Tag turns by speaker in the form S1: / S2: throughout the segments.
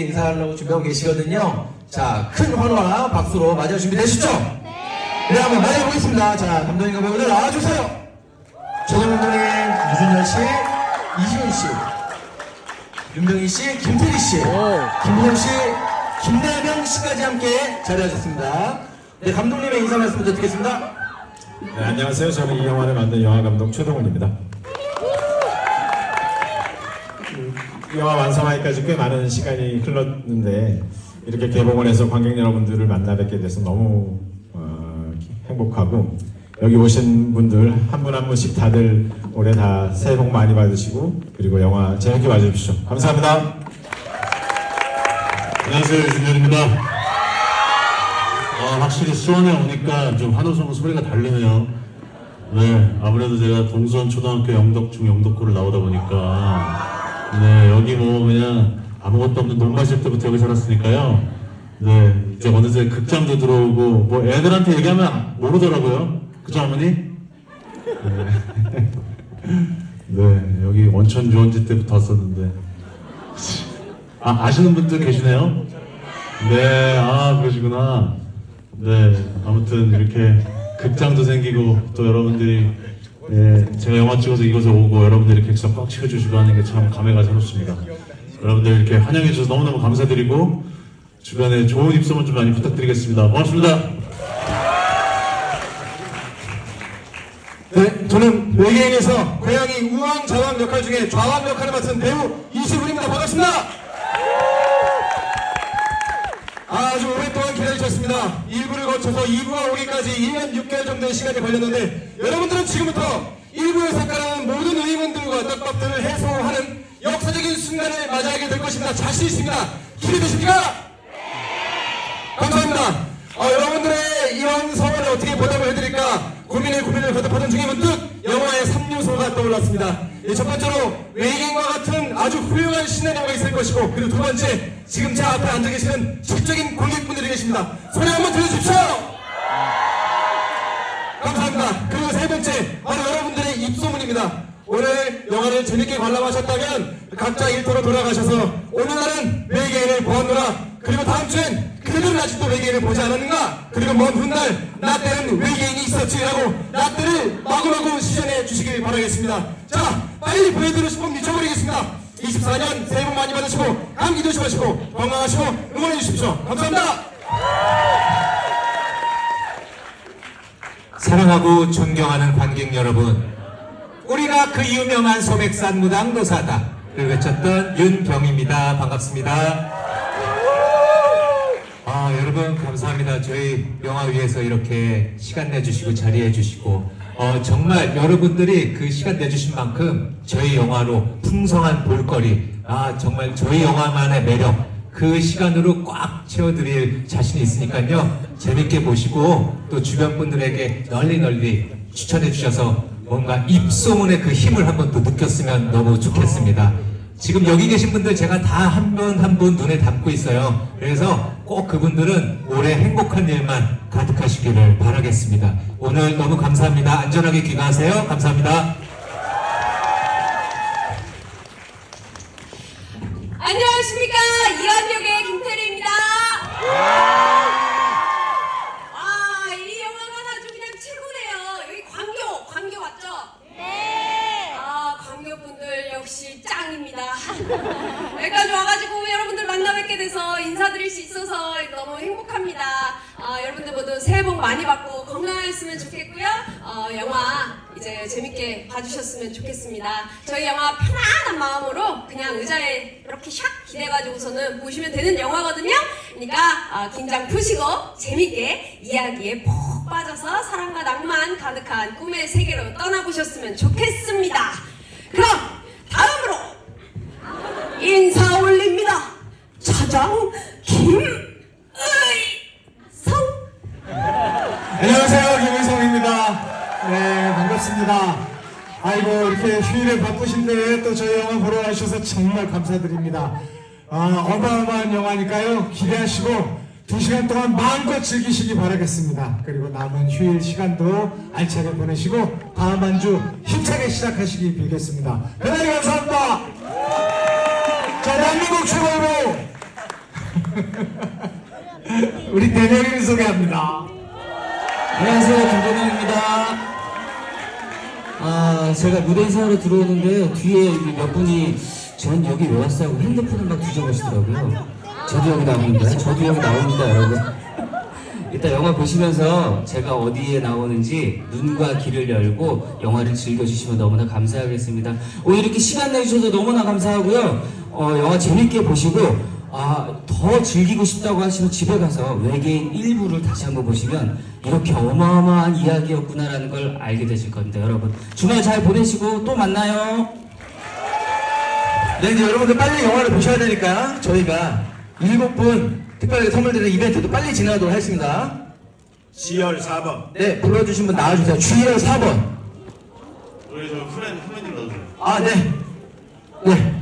S1: 인사하려고 준비하고 계시거든요. 자, 큰 환호와 박수로 맞이할 준비 되시죠? 네. 네, 한번 맞이해보겠습니다. 자, 감독님 감독님들 나와주세요. 조정 감독님, 유준열 씨, 이시훈 씨, 윤병희 씨, 김태리 씨, 김민영 씨, 김대명 씨까지 함께 자리하셨습니다. 네, 감독님의 인사 말씀 부탁드리겠습니다.
S2: 네, 안녕하세요. 저는 이 영화를 만든 영화 감독 최동훈입니다. 이 영화 완성하기까지 꽤 많은 시간이 흘렀는데 이렇게 개봉을 해서 관객 여러분들을 만나 뵙게 돼서 너무 어, 행복하고 여기 오신 분들 한 분 한 분씩 다들 올해 다 새해 복 많이 받으시고 그리고 영화 재밌게 봐주십시오. 감사합니다.
S3: 안녕하세요 유준열입니다. 아, 확실히 수원에 오니까 좀 한호성 소리가 다르네요. 네, 아무래도 제가 동수원 초등학교 영덕중 영덕고를 나오다 보니까 네 여기 뭐 그냥 아무것도 없는 농가실 때부터 여기 살았으니까요. 네 이제 어느새 극장도 들어오고 뭐 애들한테 얘기하면 모르더라고요. 그죠 어머니? 네. 네 여기 원천 유원지 때부터 왔었는데 아, 아시는 분들 계시네요? 네, 아, 그러시구나. 네, 아무튼 이렇게 극장도 생기고 또 여러분들이 예, 제가 영화 찍어서 이곳에 오고 여러분들이 객석 꽉 채워주시고 하는 게 참 감회가 새롭습니다. 여러분들 이렇게 환영해 주셔서 너무너무 감사드리고 주변에 좋은 입소문 좀 많이 부탁드리겠습니다. 고맙습니다.
S1: 네, 저는 외계인에서 고양이 우왕 좌왕 역할 중에 좌왕 역할을 맡은 배우 이시훈입니다. 반갑습니다. 아주 오랫동안 기다리셨습니다. 1부를 거쳐서 2부가 오기까지 1년 6개월 정도의 시간이 걸렸는데 여러분들은 지금부터 1부에서 깔아놓은 모든 의문들과 떡밥들을 해소하는 역사적인 순간을 맞이하게 될 것입니다. 자신 있습니다. 기대되십니까? 감사합니다. 어, 여러분들의 이런 성원을 어떻게 보답을 해드릴까 고민에 고민을 거듭하던 중에 문득 3요소가 떠올랐습니다. 예, 첫 번째로 외계인과 같은 아주 훌륭한 시나리오가 있을 것이고 그리고 두 번째 지금 제 앞에 앉아 계시는 지적인 관객분들이 계십니다. 소리 한번 들려주십시오. 감사합니다. 그리고 세 번째 바로 여러분들의 입소문입니다. 오늘 영화를 재밌게 관람하셨다면 각자 일터로 돌아가셔서 오늘날은 외계인을 보았노라 그리고 다음 주엔 아직도 외계인을 보지 않았는가 그리고 먼 훗날 나 때는 외계인이 있었지라고 나 때를 마구마구 시전해 주시길 바라겠습니다. 자 빨리 보여드리고 싶으면 미쳐버리겠습니다. 24년 새해 복 많이 받으시고 감기 조심하시고 건강하시고 응원해 주십시오. 감사합니다.
S4: 사랑하고 존경하는 관객 여러분, 우리가 그 유명한 소백산 무당 노사다. 를 외쳤던 윤병입니다. 반갑습니다. 아, 여러분 감사합니다. 저희 영화 위해서 이렇게 시간 내주시고 자리해 주시고, 어, 정말 여러분들이 그 시간 내주신 만큼 저희 영화로 풍성한 볼거리, 아, 정말 저희 영화만의 매력, 그 시간으로 꽉 채워드릴 자신이 있으니까요. 재밌게 보시고 또 주변 분들에게 널리 널리 추천해 주셔서 뭔가 입소문의 그 힘을 한번 또 느꼈으면 너무 좋겠습니다. 지금 여기 계신 분들 제가 다 한 분 한 분 눈에 담고 있어요. 그래서 꼭 그분들은 올해 행복한 일만 가득하시기를 바라겠습니다. 오늘 너무 감사합니다. 안전하게 귀가하세요. 감사합니다.
S5: 안녕하십니까 이완역의 김태리입니다. 와, 이 영화가 아주 그냥 최고네요. 여기 광교, 광교 맞죠? 네. 아, 광교 분들 역시 짱입니다. 여기까지 와가지고 여러분들 만나 뵙게 돼서 인사드릴 수 있어서 너무 행복합니다. 아, 여러분들 모두 새해 복 많이 받고 건강했으면 좋겠고요. 어, 영화 이제 재밌게 봐주셨으면 좋겠습니다. 저희 영화 편안한 마음으로 그냥 의자에 이렇게 샥 기대가지고서는 보시면 되는 영화거든요. 그러니까 어, 긴장 푸시고 재밌게 이야기에 푹 빠져서 사랑과 낭만 가득한 꿈의 세계로 떠나보셨으면 좋겠습니다. 그럼 다음으로 인사 올립니다. 차장 김의성.
S1: 안녕하세요 김일성입니다. 네 반갑습니다. 아이고 이렇게 휴일에 바쁘신데 또 저희 영화 보러 와주셔서 정말 감사드립니다. 아, 어마어마한 영화니까요 기대하시고 두 시간 동안 마음껏 즐기시기 바라겠습니다. 그리고 남은 휴일 시간도 알차게 보내시고 다음 한 주 힘차게 시작하시기 빌겠습니다. 대단히 감사합니다. 자 대한민국 최고로
S6: 우리 대명님 소개합니다.
S7: 안녕하세요 김대명입니다 아 제가 무대 인사하러 들어오는데 뒤에 이몇 분이 전 여기 왜 왔어요? 하고 핸드폰을 막 뒤져보시더라고요. 저도 여기 나옵니다. 저도 여기 나옵니다 여러분. 이따 영화 보시면서 제가 어디에 나오는지 눈과 귀를 열고 영화를 즐겨주시면 너무나 감사하겠습니다. 오늘 이렇게 시간 내주셔서 너무나 감사하고요. 어, 영화 재밌게 보시고 아, 더 즐기고 싶다고 하시면 집에 가서 외계인 일부를 다시 한번 보시면 이렇게 어마어마한 이야기였구나라는 걸 알게 되실 겁니다, 여러분. 주말 잘 보내시고 또 만나요.
S6: 네, 이제 여러분들 빨리 영화를 보셔야 되니까 저희가 일곱 분 특별하게 선물 드리는 이벤트도 빨리 진행하도록 하겠습니다.
S2: G열 4번.
S6: 네, 불러주신 분 나와주세요. G열 4번.
S3: 우리 저 후맨 후맨님 넣어주세요.
S6: 아, 네. 네.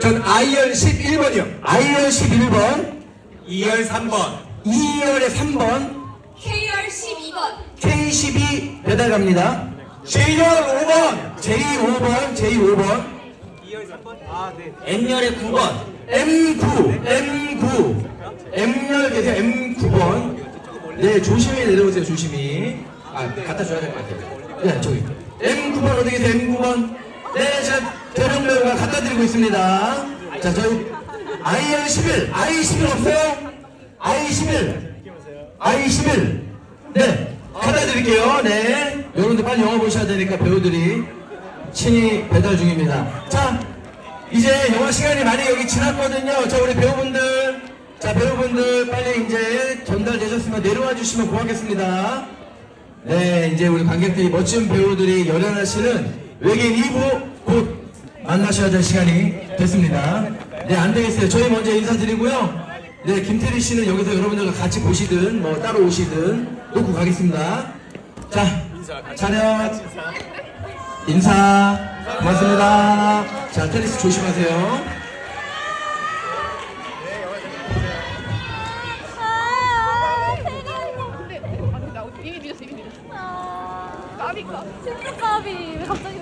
S6: 전 I열 11번이요. I열 11번.
S2: 2열 3번.
S6: 2열에 3번.
S5: KR 12번.
S6: K12 배달 갑니다. J열 5번. J5번. J5번.
S7: N열의 9번.
S6: M9. M9. M열 계세요. M9번. 네, 조심히 내려오세요. 조심히. 아, 갖다 줘야 될 것 같아요. 네, 저기. M9번 어디 계세요? M9번. 네, 제 가 대령 배우가 갖다 드리고 있습니다. 자, 저희 IR 11. I 11 없어요? I 11. I 11. 네, 갖다 드릴게요. 네. 여러분들 빨리 영화 보셔야 되니까 배우들이 친히 배달 중입니다. 자, 이제 영화 시간이 많이 여기 지났거든요. 자, 우리 배우분들. 자, 배우분들 빨리 이제 전달되셨으면 내려와 주시면 고맙겠습니다. 네, 이제 우리 관객들이 멋진 배우들이 열연하시는 외계인 2부 곧 만나셔야 될 시간이 됐습니다. 네, 안 되겠어요. 저희 먼저 인사드리고요. 네, 김태리 씨는 여기서 여러분들과 같이 보시든 뭐 따로 오시든 놓고 가겠습니다. 자, 차렷. 인사. 고맙습니다. 자, 테리 씨 조심하세요.
S8: 아, 근데 나 이미 믿었어 이미 믿었어. 아, 까비 까. 진짜 까비. 왜 갑자기?